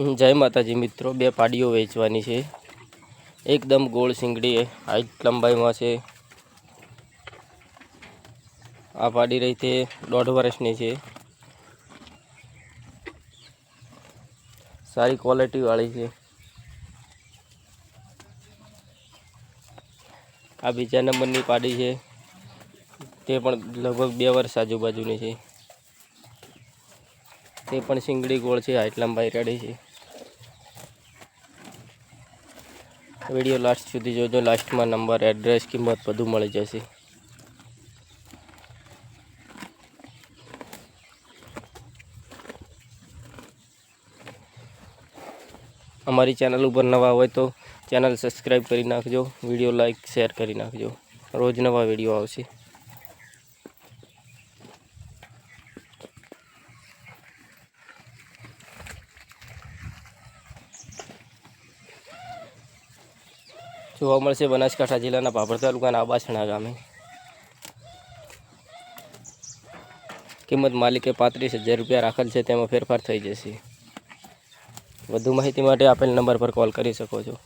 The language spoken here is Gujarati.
જય માતાજી મિત્રો, બે પાડીઓ વેચવાની છે. એકદમ ગોળ શીંગડી, હાઈટ લંબાઈમાં છે. આ પાડી રહી તે દોઢ વર્ષની છે. સારી ક્વોલિટી વાળી છે. આ બીજા નંબરની પાડી છે. તે પણ લગભગ બે વર્ષ આજુબાજુની છે. તે પણ શીંગડી ગોળ છે, હાઈટ લંબાઈ રેડી છે. વીડિયો લાસ્ટ સુધી જોજો. લાસ્ટમાં નંબર એડ્રેસ કિંમત બધું મળી જશે. અમારી ચેનલ ઉપર નવા હોય તો ચેનલ સબસ્ક્રાઈબ કરી નાખજો. વીડિયો લાઈક શેર કરી નાખજો. રોજ નવા વીડિયો આવશે. જોવા મળશે બનાસકાંઠા જિલ્લાના પાપડ તાલુકાના આબાસણા ગામે. કિંમત માલિકે પાંત્રીસ હજાર રૂપિયા રાખેલ છે, તેમાં ફેરફાર થઈ જશે. વધુ માહિતી માટે આપેલ નંબર પર કોલ કરી શકો છો.